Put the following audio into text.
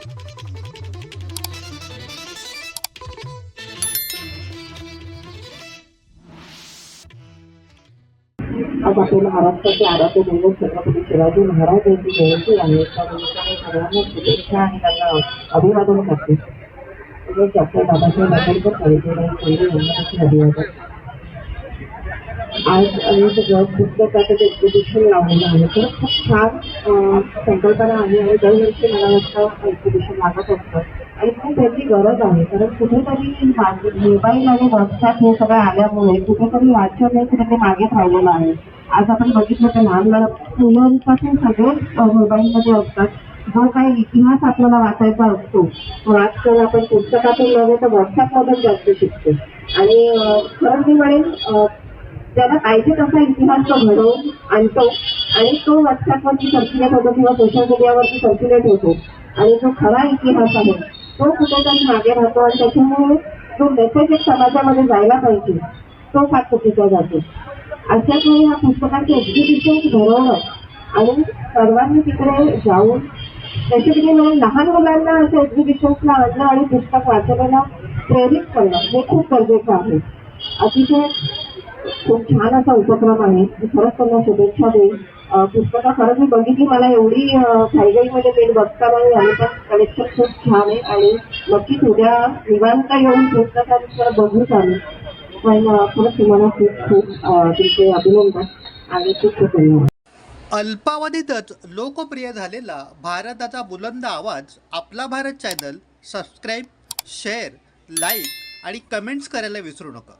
आज आपण महाराष्ट्राचे आराध्य दैवत छत्रपती शिवाजी महाराज यांची जयंती आहे. त्या निमित्ताने सगळ्यांना शुभेच्छा आणि त्यांना अभिवादन करते. तसेच डॉक्टर बाबासाहेब आंबेडकर सावित्रीबाई फुले यांना देखील अभिवादन. आज आम्ही सगळं पुस्तकाचं एक्झिबिशन लावलेलं आहे. तर खूप छान संकल्पना आहे आणि दरवर्षी मला वाटतं एक्झिबिशन लागत असतं. आणि खूप त्याची गरज आहे कारण कुठेतरी मोबाईल आणि व्हॉट्सअप हे सगळं आल्यामुळे कुठेतरी वाचन हे कुठेतरी मागे राहिलेलं आहे. आज आपण बघितलं तर लहान लहान मुलांपासून सगळेच मोबाईलमध्ये असतात. जो काही इतिहास आपल्याला वाचायचा असतो तो आजकाल आपण पुस्तकातून नव्हे तर व्हॉट्सअपमधून जास्त शिकतो. आणि खरं मी म्हणेन त्याला पाहिजे तसा इतिहास तो घडवून आणतो. आणि तो व्हॉट्सअपवरती सर्क्युलेट होतो किंवा सोशल मीडियावरती सर्क्युलेट होतो. आणि जो खरा इतिहास आहे तो कुठेतरी मागे राहतो आणि त्याच्यामुळे जो मेसेज एक समाजामध्ये जायला पाहिजे तो फार चुकीचा जातो. अशाच वेळी ह्या पुस्तकाचे एक्झिबिशन भरवणं आणि सर्वांनी तिकडे जाऊन बेसिकली मला लहान मुलांना असं एक्झिबिशन्सला आणणं आणि पुस्तक वाचवायला प्रेरित करणं हे खूप गरजेचं आहे. अतिशय खूप छान असा उपक्रम आहे. मी खरंच त्यांना शुभेच्छा देईन. पुस्तकं खरंच मी बघितली मला एवढी अं, घाईघाईमध्ये पेन बघता नाही आली पण कलेक्शन खूप छान आहे आणि नक्कीच उद्या निवांत येऊन पुस्तकांचं बघूच आली पण खरंच तुम्हाला खूप खूप तुमचे अभिनंदन आणि खूप खूप धन्यवाद. अल्पावधीतच लोकप्रिय झालेला भारताचा बुलंद आवाज आपला Bharat channel subscribe share like आणि कमेंट्स करायला विसरू नका.